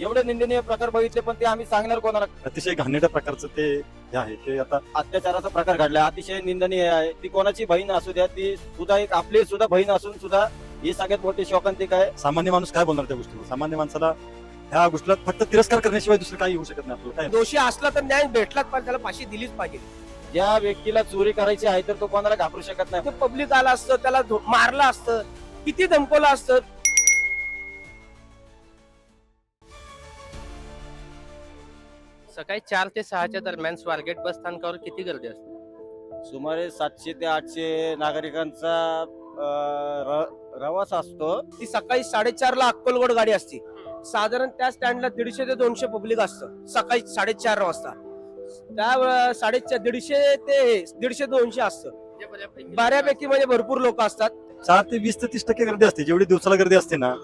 एवढे निंदनीय प्रकार बघितले पण ते आम्ही सांगणार कोणाला? अतिशय घाणेरड्या प्रकारचं ते हे आहे. ते आता अत्याचाराचा प्रकार घडला अतिशय निंदनीय आहे. ती कोणाची बहीण असू द्या ती सुद्धा एक आपली सुद्धा बहीण असून सुद्धा ही सगळ्यात मोठी शोकांतिक आहे सामान्य माणूस काय बोलणार त्या गोष्टीवर? सामान्य माणसाला ह्या गोष्टीला फक्त तिरस्कार करण्याशिवाय दुसरं काही होऊ शकत नाही आपल्याला. काय? दोषी असला तर न्याय भेटलाच पाहिजे त्याला फाशी दिलीच पाहिजे. ज्या व्यक्तीला चोरी करायची आहे तर तो कोणाला घाबरू शकत नाही. ते पब्लिक आला असतं त्याला धो- मारलं असतं किती धमकवलं असतं सकाळी चार ते सहाच्या दरम्यान स्वारगेट बस स्थानकावर किती गर्दी असते? सुमारे सातशे ते आठशे नागरिकांचा अं, र- प्रवास असतो. ती सकाळी साडेचार ला अक्कलकोट गाडी असते. साधारण त्या स्टँडला दीडशे ते दोनशे पब्लिक असतं. सकाळी साडेचार वाजता. त्या साडेचार दीडशे ते दीडशे दोनशे असतं. बऱ्यापैकी म्हणजे भरपूर लोक असतात. चार ते वीस ते तीस टक्के गर्दी असते. जेवढी दिवसाला गर्दी असते ना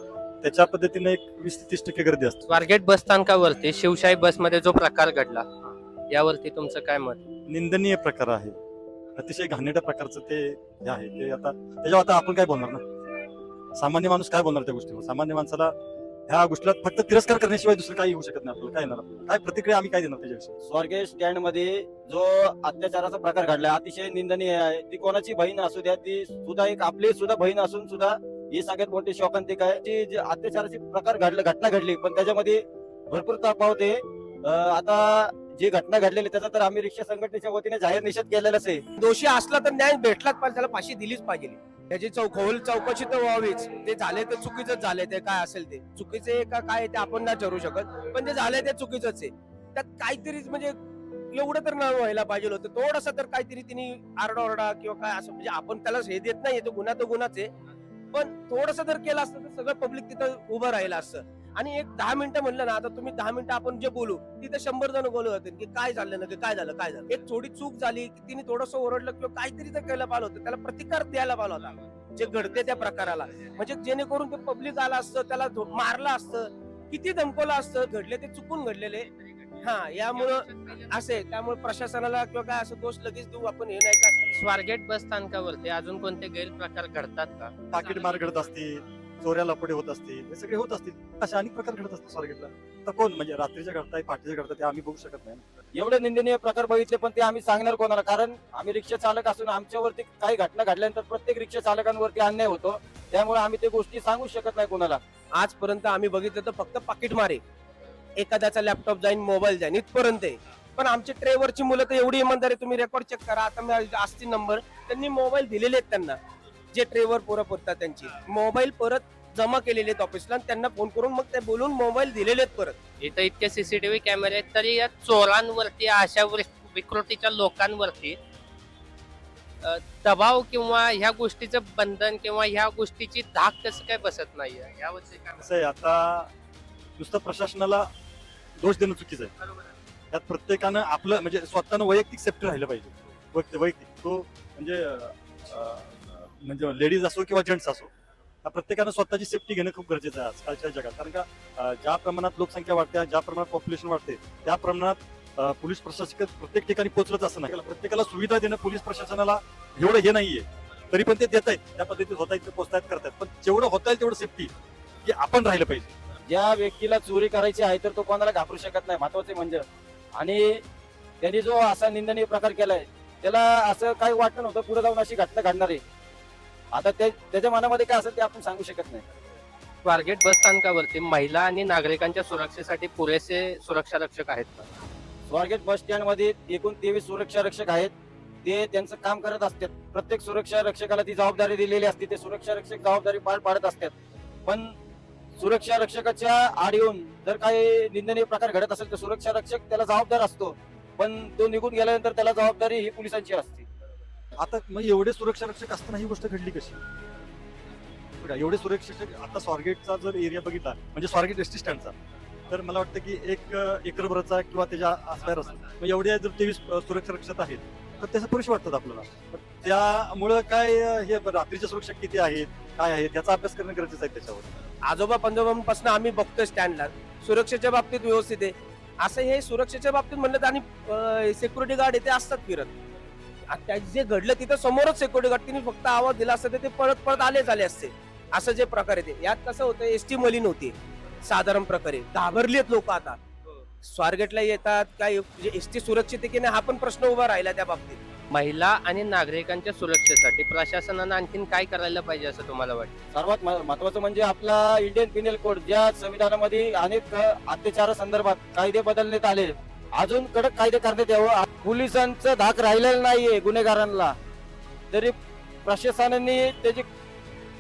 त्याच्या पद्धतीने एक वीस ते तीस टक्के गर्दी असते. स्वारगेट बस स्थानकावरती शिवशाही बसमध्ये जो प्रकार घडला यावरती तुमचं काय मत? निंदनीय प्रकार आहे. अतिशय घाणेरड्या प्रकारचं ते हे आहे. ते आता त्याच्यावर आता आपण काय बोलणार ना? सामान्य माणूस काय बोलणार त्या गोष्टीवर? सामान्य माणसाला ह्या गोष्टीला फक्त तिरस्कार करण्याशिवाय दुसरं काही होऊ शकत नाही आपल्याला. काय येणार आपल्याला? काय प्रतिक्रिया आम्ही काय देणार त्याच्याविषयी? स्वारगेट स्टँडमध्ये जो अत्याचाराचा प्रकार घडला अतिशय निंदनीय आहे. ती कोणाची बहीण असू द्या ती सुद्धा एक आपली सुद्धा बहीण असून सुद्धा ही सगळ्यात मोठी शोकांतिक आहे ती जी अत्याचाराची प्रकार घडला घटना घडली पण त्याच्यामध्ये भरपूर तफावत आहे. आता जी घटना घडलेली त्याचा तर आम्ही रिक्षा संघटनेच्या वतीने जाहीर निषेध केलेलाच आहे. दोषी असला तर न्याय भेटलाच पाहिजे त्याला फाशी दिलीच पाहिजे. त्याची चौक चौकशी तर व्हावीच. ते झाले तर चुकीचंच झाले ते काय असेल ते. चुकीचे का काय ते आपण नाही ठरवू शकत पण ते झाले ते चुकीचंच आहे. त्यात काहीतरी म्हणजे एवढं तर नाही व्हायला पाहिजे होतं. थोडस तर काहीतरी तिने आरडाओरडा किंवा काय असं म्हणजे आपण त्याला हे देत नाही तो गुन्हा तो गुन्हाच आहे. पण थोडस जर केलं असतं तर सगळं पब्लिक तिथं उभं राहिलं असतं. आणि एक दहा मिनिटं म्हणलं ना आता तुम्ही दहा मिनिटं आपण जे बोलू तिथे शंभर जण बोलू होते की काय झालं ना काय झालं काय झालं? एक थोडी चूक झाली की तिने थोडस ओरडलं किंवा काहीतरी तर केलं पाहिलं होतं त्याला प्रतिकार द्यायला पाहिलं होता. जे घडते त्या प्रकाराला. म्हणजे जेणेकरून ते पब्लिक आलं असतं त्याला मारलं असतं किती धमकवलं असतं घडले ते चुकून घडलेले. हा यामुळं असे त्यामुळे प्रशासनाला किंवा काय असं दोष लगेच देऊ आपण हे नाही का? स्वारगेट बस स्थानकावरती अजून कोणते गैरप्रकार घडतात का? पाकिट मार घडत असतील चोऱ्या लपडे होत असतील हे सगळे होत असतील. असे अनेक प्रकार घडत असतात स्वारगेटला. तर कोण? म्हणजे रात्रीच्या घडताय पहाटेच्या घडतात ते आम्ही बघू शकत नाही. एवढे निंदनीय प्रकार बघितले पण ते आम्ही सांगणार कोणाला? कारण आम्ही रिक्षा चालक असून आमच्यावरती काही घटना घडल्यानंतर प्रत्येक रिक्षा चालकांवरती अन्याय होतो. त्यामुळे आम्ही ते गोष्टी सांगू शकत नाही कोणाला. आजपर्यंत आम्ही बघितलं तर फक्त पाकिट मारे. एखाद्याचा लॅपटॉप जाईन मोबाईल जाईन. इथपर्यंत आहे. पण आमची ट्रेवरची मुलं तर एवढी इमानदारी तुम्ही रेकॉर्ड चेक करा. आता मी असतील नंबर त्यांनी मोबाईल दिलेले आहेत त्यांना. जे ट्रेवर पोरं पुरतात त्यांची. मोबाईल परत जमा केलेले आहेत ऑफिसला आणि त्यांना फोन करून मग ते बोलून मोबाईल दिलेले आहेत परत. इथं इतके सीसीटीव्ही कॅमेरे आहेत तरी या चोरांवरती अशा विकृतीच्या लोकांवरती दबाव किंवा ह्या गोष्टीचं बंधन किंवा ह्या गोष्टीची धाक कसं काय बसत नाहीये? यावरती काय कसं आहे आता नुसतं प्रशासनाला दोष देणं चुकीचं आहे. त्यात प्रत्येकानं आपलं म्हणजे स्वतःनं वैयक्तिक सेफ्टी राहिलं पाहिजे. वैयक्तिक तो म्हणजे म्हणजे लेडीज असो किंवा जेंट्स असो प्रत्येकानं स्वतःची सेफ्टी घेणं खूप गरजेचं आहे आजकालच्या जगात. कारण का ज्या प्रमाणात लोकसंख्या वाढते ज्या प्रमाणात पॉप्युलेशन वाढते त्या प्रमाणात पोलीस प्रशासक प्रत्येक ठिकाणी पोहोचलंच असं नाही. प्रत्येकाला सुविधा देणं पोलीस प्रशासनाला एवढं हे नाहीये. तरी पण ते देत आहेत. त्या पद्धतीत होत आहेत ते पोहोचतायत करतायत. पण जेवढं होत आहे तेवढं सेफ्टी की आपण राहिलं पाहिजे. ज्या व्यक्तीला चोरी करायची आहे तर तो कोणाला घाबरू शकत नाही. महत्त्वाचे म्हणजे आणि त्यांनी जो असा निंदनीय प्रकार केलाय त्याला असं काही वाटलं नव्हतं पुढे जाऊन अशी घटना घडणार आहे. आता ते त्याच्या मनामध्ये काय असेल ते आपण सांगू शकत नाही. स्वारगेट बस स्थानकावरती महिला आणि नागरिकांच्या सुरक्षेसाठी पुरेसे सुरक्षा रक्षक आहेत का? स्वारगेट बस स्टँडमध्ये एकूण तेवीस सुरक्षा रक्षक आहेत. ते त्यांचं काम करत असतात. प्रत्येक सुरक्षा रक्षकाला ती जबाबदारी दिलेली असते. ते सुरक्षा रक्षक जबाबदारी पार पाडत असतात. पण सुरक्षा रक्षकाच्या आड येऊन जर काही निंदनीय प्रकार घडत असेल तर सुरक्षा रक्षक त्याला जबाबदार असतो. पण तो निघून गेल्यानंतर त्याला जबाबदारी ही पोलिसांची असते. आता मग एवढे सुरक्षा रक्षक असताना ही गोष्ट घडली कशी? बघा, एवढे सुरक्षा रक्षक आता स्वारगेटचा जर एरिया बघितला म्हणजे स्वारगेट एस टी स्टँडचा तर मला वाटतं की एक एकरभराचा किंवा त्याच्या आसपास असतो मग एवढे जर तेवीस सुरक्षा रक्षक आहेत तर त्याचं पुरुष वाटतात आपल्याला. त्यामुळं काय हे रात्रीच्या सुरक्षा किती आहेत काय आहेत याचा अभ्यास करणं गरजेचं आहे त्याच्यावर. आजोबा पंजोबांपासून आम्ही बघतोय स्टँडला. सुरक्षेच्या बाबतीत व्यवस्थित आहे. असं हे सुरक्षेच्या बाबतीत म्हणलं तर आणि सिक्युरिटी गार्ड इथे असतात फिरत. त्या जे घडलं तिथं समोरच सिक्युरिटी गार्ड तिने फक्त आवाज दिला असता तर ते पळत पळत आले झाले असते. असं जे प्रकार आहे ते. यात कसं होतं एस टी मलिन होती. साधारण प्रकारे. घाबरलीत लोक आता. स्वारगेटला येतात काय एस टी सुरक्षित आहे की नाही हा पण प्रश्न उभा राहिला त्या बाबतीत. महिला आणि नागरिकांच्या सुरक्षेसाठी प्रशासनानं आणखीन काय करायला पाहिजे असं तुम्हाला वाटतं? सर्वात महत्वाचं म्हणजे आपला इंडियन पिनल कोड ज्या संविधानामध्ये अनेक अत्याचारा संदर्भात कायदे बदलण्यात आले अजून कडक कायदे करण्यात यावं. पोलिसांचं धाक राहिलेलं नाहीये गुन्हेगारांना. तरी प्रशासनाने त्याची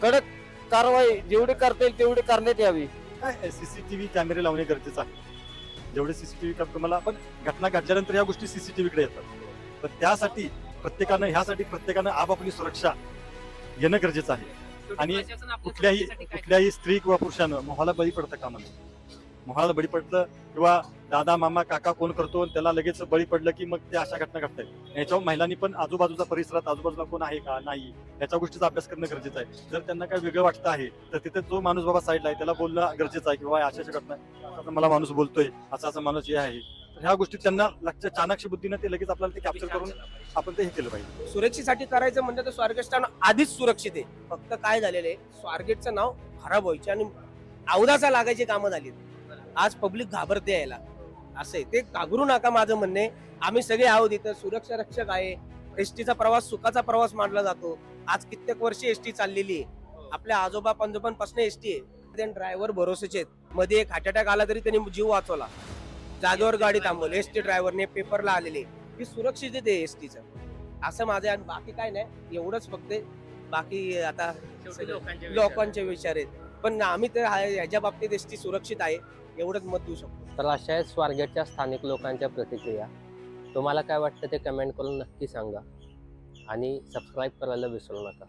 कडक कारवाई जेवढी करता येईल तेवढी करण्यात यावी. काय सीसीटीव्ही कॅमेरे लावणे गरजेचं आहे. जेवढे सीसीटीव्ही तुम्हाला पण घटना घडल्यानंतर या गोष्टी सीसीटीव्हीकडे येतात. पण त्यासाठी प्रत्येकानं ह्यासाठी प्रत्येकानं आपापली सुरक्षा येणं गरजेचं आहे. आणि कुठल्याही कुठल्याही स्त्री किंवा पुरुषानं मोहाला बळी पडतं कामा नये मोहाला बळी पडलं किंवा दादा मामा काका कोण करतो आणि त्याला लगेच बळी पडलं की मग ते अशा घटना घडतात याच्यावर महिलांनी पण आजूबाजूचा परिसरात आजूबाजूला कोण आहे का? नाही. याच्या गोष्टीचा अभ्यास करणं गरजेचं आहे. जर त्यांना काय वेगळं वाटतं आहे तर तिथे जो माणूस बाबा साईडला आहे त्याला बोलणं गरजेचं आहे किंवा अशा अशा घटना मला माणूस बोलतोय असा असा माणूस हे आहे. तर ह्या गोष्टी त्यांना लक्ष चाणक्य बुद्धीनं ते लगेच आपल्याला ते कॅप्चर करून आपण ते हे केलं पाहिजे. सुरक्षेसाठी करायचं म्हणजे तर स्वारगेट स्थान आधीच सुरक्षित आहे. फक्त काय झालेलं आहे? स्वारगेटचं नाव खराब व्हायचे आणि अवदाचा लागायची कामं झाली. आज पब्लिक घाबरते यायला. असं ते घाबरू नका माझं म्हणणे. आम्ही सगळे आहोत इथं. सुरक्षा रक्षक आहे. एसटीचा प्रवास सुखाचा प्रवास मानला जातो. आज कित्येक वर्षे एसटी चाललेली आहे. आपल्या आजोबा पंजोबांपासून एसटी आहे. ड्रायव्हर भरोसेचे आहेत. मध्ये एक हार्ट अटॅक आला तरी त्यांनी जीव वाचवला. जागेवर गाडी थांबवली. एसटी ड्रायव्हरने पेपरला आलेले ही सुरक्षित आहे एसटीचं. असं माझं. आणि बाकी काय नाही. एवढंच फक्त. बाकी आता. लोकांचे विचार आहेत. पण आम्ही तर ह्याच्या बाबतीत एसटी सुरक्षित आहे. एवढंच मत देऊ शकतो. तर अशा आहेत स्वारगेटच्या स्थानिक लोकांच्या प्रतिक्रिया. तुम्हाला काय वाटतं ते कमेंट करून नक्की सांगा. आणि सबस्क्राईब करायला विसरू नका.